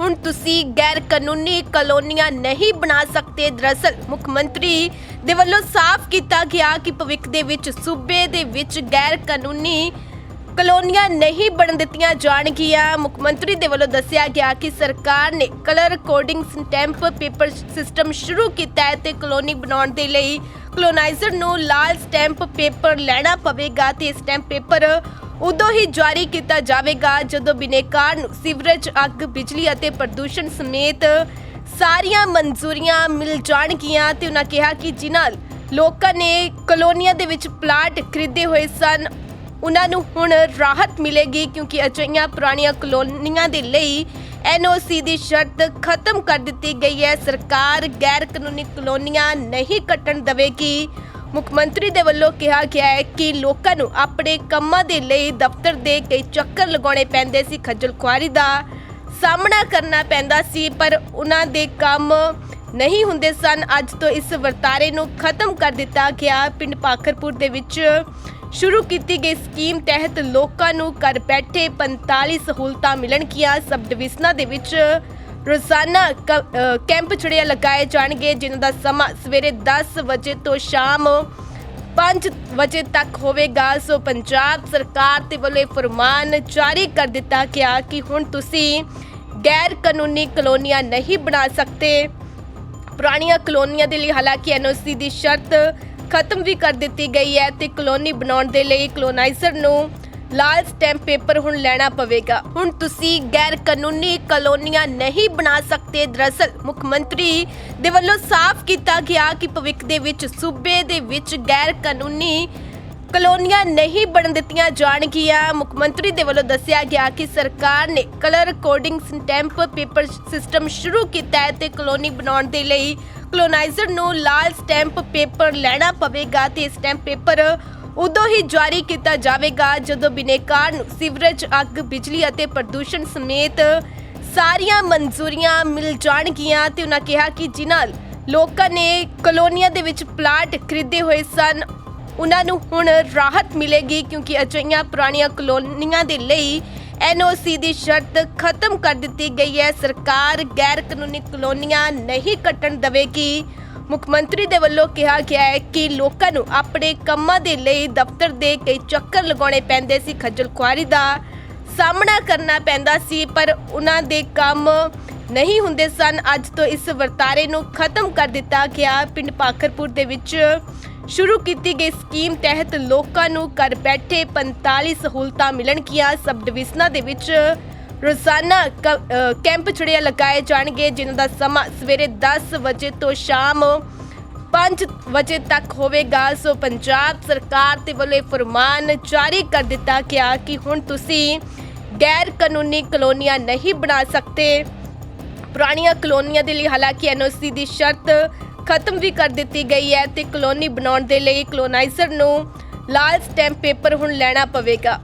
ਹੁਣ ਤੁਸੀਂ ਗੈਰ ਕਾਨੂੰਨੀ ਕਲੋਨੀਆਂ ਨਹੀਂ ਬਣਾ ਸਕਦੇ। ਦਰਅਸਲ ਮੁੱਖ ਮੰਤਰੀ ਦੇ ਵੱਲੋਂ ਸਾਫ਼ ਕੀਤਾ ਗਿਆ ਕਿ ਭਵਿੱਖ ਦੇ ਵਿੱਚ, ਸੂਬੇ ਦੇ ਵਿੱਚ ਗੈਰ ਕਾਨੂੰਨੀ ਕਲੋਨੀਆਂ ਨਹੀਂ ਬਣ ਦਿੱਤੀਆਂ ਜਾਣਗੀਆਂ। ਮੁੱਖ ਮੰਤਰੀ ਦੇ ਵੱਲੋਂ ਦੱਸਿਆ ਗਿਆ ਕਿ ਸਰਕਾਰ ਨੇ colour coding stamp paper system ਸ਼ੁਰੂ ਕੀਤਾ ਹੈ ਤੇ ਕਲੋਨੀ ਬਣਾਉਣ ਦੇ ਲਈ ਕਲੋਨਾਈਜ਼ਰ ਨੂੰ ਲਾਲ ਸਟੈਂਪ ਪੇਪਰ ਲੈਣਾ ਪਵੇਗਾ ਤੇ ਸਟੈਂਪ ਪੇਪਰ ਉਦੋਂ ਹੀ ਜਾਰੀ ਕੀਤਾ ਜਾਵੇਗਾ, ਜਦੋਂ ਬਿਨੇਕਾਰ ਨੂੰ ਸੀਵਰੇਜ, ਅੱਗ, ਬਿਜਲੀ ਅਤੇ ਪ੍ਰਦੂਸ਼ਣ ਸਮੇਤ ਸਾਰੀਆਂ ਮਨਜ਼ੂਰੀਆਂ ਮਿਲ ਜਾਣਗੀਆਂ ਤੇ ਉਹਨਾਂ ਕਿਹਾ ਕਿ ਜਿਨ੍ਹਾਂ ਲੋਕਾਂ ਨੇ ਕਲੋਨੀਆਂ ਦੇ ਵਿੱਚ ਪਲਾਟ ਖਰੀਦੇ ਹੋਏ ਸਨ ਉਹਨਾਂ ਨੂੰ ਹੁਣ ਰਾਹਤ ਮਿਲੇਗੀ ਕਿਉਂਕਿ ਅਜਿਹੀਆਂ ਪੁਰਾਣੀਆਂ ਕਲੋਨੀਆਂ ਦੇ ਲਈ ਐਨਓਸੀ ਦੀ ਸ਼ਰਤ ਖਤਮ ਕਰ ਦਿੱਤੀ ਗਈ ਹੈ। ਸਰਕਾਰ ਗੈਰ ਕਾਨੂੰਨੀ ਕਲੋਨੀਆਂ ਨਹੀਂ ਕੱਟਣ ਦੇਵੇਗੀ। ਮੁੱਖ ਮੰਤਰੀ ਦੇ ਵੱਲੋਂ ਕਿਹਾ ਗਿਆ ਹੈ ਕਿ ਲੋਕਾਂ ਨੂੰ ਆਪਣੇ ਕੰਮਾਂ ਦੇ ਲਈ ਦਫ਼ਤਰ ਦੇ ਕਈ ਚੱਕਰ ਲਗਾਉਣੇ ਪੈਂਦੇ ਸੀ ਖੱਜਲ ਖੁਆਰੀ ਦਾ ਸਾਹਮਣਾ ਕਰਨਾ ਪੈਂਦਾ ਸੀ, ਪਰ ਉਹਨਾਂ ਦੇ ਕੰਮ ਨਹੀਂ ਹੁੰਦੇ ਸਨ। ਅੱਜ ਤੋਂ ਇਸ ਵਰਤਾਰੇ ਨੂੰ ਖਤਮ ਕਰ ਦਿੱਤਾ ਗਿਆ। ਪਿੰਡ ਪਾਖਰਪੁਰ ਦੇ ਵਿੱਚ ਸ਼ੁਰੂ ਕੀਤੀ ਗਈ ਸਕੀਮ ਤਹਿਤ ਲੋਕਾਂ ਨੂੰ ਘਰ ਬੈਠੇ 45 ਸਹੂਲਤਾਂ ਮਿਲਣਗੀਆਂ। ਸਬ ਡਿਵੀਜ਼ਨਾਂ ਦੇ ਵਿੱਚ ਰੋਜ਼ਾਨਾ ਕ- ਅ, ਕੈਂਪ ਚੜਿਆ ਲਗਾਏ ਜਾਣਗੇ ਜਿਨ੍ਹਾਂ ਦਾ ਸਮਾਂ ਸਵੇਰੇ 10 ਵਜੇ ਤੋਂ ਸ਼ਾਮ 5 ਵਜੇ ਤੱਕ ਹੋਵੇਗਾ। ਸੋ ਪੰਜਾਬ ਸਰਕਾਰ ਦੇ ਵੱਲੋਂ ਇਹ ਫਰਮਾਨ ਜਾਰੀ ਕਰ ਦਿੱਤਾ ਗਿਆ ਕਿ ਹੁਣ ਤੁਸੀਂ ਗੈਰ ਕਾਨੂੰਨੀ ਕਲੋਨੀਆਂ ਨਹੀਂ ਬਣਾ ਸਕਦੇ। ਪੁਰਾਣੀਆਂ ਕਲੋਨੀਆਂ ਦੇ ਲਈ ਹਾਲਾਂਕਿ ਐਨਓਸੀ ਦੀ ਸ਼ਰਤ ਖਤਮ ਵੀ ਕਰ ਦਿੱਤੀ ਗਈ ਹੈ ਤੇ ਕਲੋਨੀ ਬਣਾਉਣ ਦੇ ਲਈ ਕਲੋਨਾਈਜ਼ਰ ਨੂੰ ਲਾਲ ਸਟੈਂਪ ਪੇਪਰ ਹੁਣ ਲੈਣਾ ਪਵੇਗਾ। ਹੁਣ ਤੁਸੀਂ ਗੈਰ ਕਾਨੂੰਨੀ ਕਲੋਨੀਆਂ ਨਹੀਂ ਬਣਾ ਸਕਦੇ। ਦਰਅਸਲ ਮੁੱਖ ਮੰਤਰੀ ਦੇ ਵੱਲੋਂ ਸਾਫ਼ ਕੀਤਾ ਗਿਆ ਕਿ ਭਵਿੱਖ ਦੇ ਵਿੱਚ, ਸੂਬੇ ਦੇ ਵਿੱਚ ਗੈਰ ਕਾਨੂੰਨੀ ਕਲੋਨੀਆਂ ਨਹੀਂ ਬਣ ਦਿੱਤੀਆਂ ਜਾਣਗੀਆਂ। ਮੁੱਖ ਮੰਤਰੀ ਦੇ ਵੱਲੋਂ ਦੱਸਿਆ ਗਿਆ ਕਿ ਸਰਕਾਰ ਨੇ colour coding stamp paper system ਸ਼ੁਰੂ ਕੀਤਾ ਹੈ ਤੇ ਕਲੋਨੀ ਬਣਾਉਣ ਦੇ ਲਈ ਕਲੋਨਾਈਜ਼ਰ ਨੂੰ ਲਾਲ ਸਟੈਂਪ ਪੇਪਰ ਲੈਣਾ ਪਵੇਗਾ ਤੇ ਸਟੈਂਪ ਪੇਪਰ ਉਦੋਂ ਹੀ ਜਾਰੀ ਕੀਤਾ ਜਾਵੇਗਾ ਜਦੋਂ ਬਿਨੇਕਾਰ ਨੂੰ ਸੀਵਰੇਜ, ਅੱਗ, ਬਿਜਲੀ ਅਤੇ ਪ੍ਰਦੂਸ਼ਣ ਸਮੇਤ ਸਾਰੀਆਂ ਮਨਜ਼ੂਰੀਆਂ ਮਿਲ ਜਾਣਗੀਆਂ ਤੇ ਉਹਨਾਂ ਕਿਹਾ ਕਿ ਜਿਨ੍ਹਾਂ ਲੋਕਾਂ ਨੇ ਕਲੋਨੀਆਂ ਦੇ ਵਿੱਚ ਪਲਾਟ ਖਰੀਦੇ ਹੋਏ ਸਨ ਉਹਨਾਂ ਨੂੰ ਹੁਣ ਰਾਹਤ ਮਿਲੇਗੀ ਕਿਉਂਕਿ ਅਜਿਹੀਆਂ ਪੁਰਾਣੀਆਂ ਕਲੋਨੀਆਂ ਦੇ ਲਈ ਐਨਓਸੀ ਦੀ ਸ਼ਰਤ ਖਤਮ ਕਰ ਦਿੱਤੀ ਗਈ ਹੈ। ਸਰਕਾਰ ਗੈਰ ਕਾਨੂੰਨੀ ਕਲੋਨੀਆਂ ਨਹੀਂ ਕੱਟਣ ਦੇਵੇਗੀ। ਮੁੱਖ ਮੰਤਰੀ ਦੇ ਵੱਲੋਂ ਕਿਹਾ ਗਿਆ ਹੈ ਕਿ ਲੋਕਾਂ ਨੂੰ ਆਪਣੇ ਕੰਮਾਂ ਦੇ ਲਈ ਦਫ਼ਤਰ ਦੇ ਕਈ ਚੱਕਰ ਲਗਾਉਣੇ ਪੈਂਦੇ ਸੀ, ਖੱਜਲ ਖੁਆਰੀ ਦਾ ਸਾਹਮਣਾ ਕਰਨਾ ਪੈਂਦਾ ਸੀ, ਪਰ ਉਹਨਾਂ ਦੇ ਕੰਮ ਨਹੀਂ ਹੁੰਦੇ ਸਨ। ਅੱਜ ਤੋਂ ਇਸ ਵਰਤਾਰੇ ਨੂੰ ਖਤਮ ਕਰ ਦਿੱਤਾ ਗਿਆ। ਪਿੰਡ ਪਾਖਰਪੁਰ ਦੇ ਵਿੱਚ ਸ਼ੁਰੂ ਕੀਤੀ ਗਈ ਸਕੀਮ ਤਹਿਤ ਲੋਕਾਂ ਨੂੰ ਘਰ ਬੈਠੇ 45 ਸਹੂਲਤਾਂ ਮਿਲਣਗੀਆਂ। ਸਬ ਡਿਵੀਜ਼ਨਾਂ ਦੇ ਵਿੱਚ ਰੋਜ਼ਾਨਾ ਕ- ਅ, ਕੈਂਪ ਚੜਿਆ ਲਗਾਏ ਜਾਣਗੇ ਜਿਨ੍ਹਾਂ ਦਾ ਸਮਾਂ ਸਵੇਰੇ 10 ਵਜੇ ਤੋਂ ਸ਼ਾਮ 5 ਵਜੇ ਤੱਕ ਹੋਵੇਗਾ। ਸੋ ਪੰਜਾਬ ਸਰਕਾਰ ਦੇ ਵੱਲੋਂ ਇਹ ਫਰਮਾਨ ਜਾਰੀ ਕਰ ਦਿੱਤਾ ਗਿਆ ਕਿ ਹੁਣ ਤੁਸੀਂ ਗੈਰ ਕਾਨੂੰਨੀ ਕਲੋਨੀਆਂ ਨਹੀਂ ਬਣਾ ਸਕਦੇ। ਪੁਰਾਣੀਆਂ ਕਲੋਨੀਆਂ ਦੇ ਲਈ ਹਾਲਾਂਕਿ ਐਨਓਸੀ ਦੀ ਸ਼ਰਤ ਖਤਮ ਵੀ ਕਰ ਦਿੱਤੀ ਗਈ ਹੈ ਤੇ ਕਲੋਨੀ ਬਣਾਉਣ ਦੇ ਲਈ ਕਲੋਨਾਈਜ਼ਰ ਨੂੰ ਲਾਲ ਸਟੈਂਪ ਪੇਪਰ ਹੁਣ ਲੈਣਾ ਪਵੇਗਾ।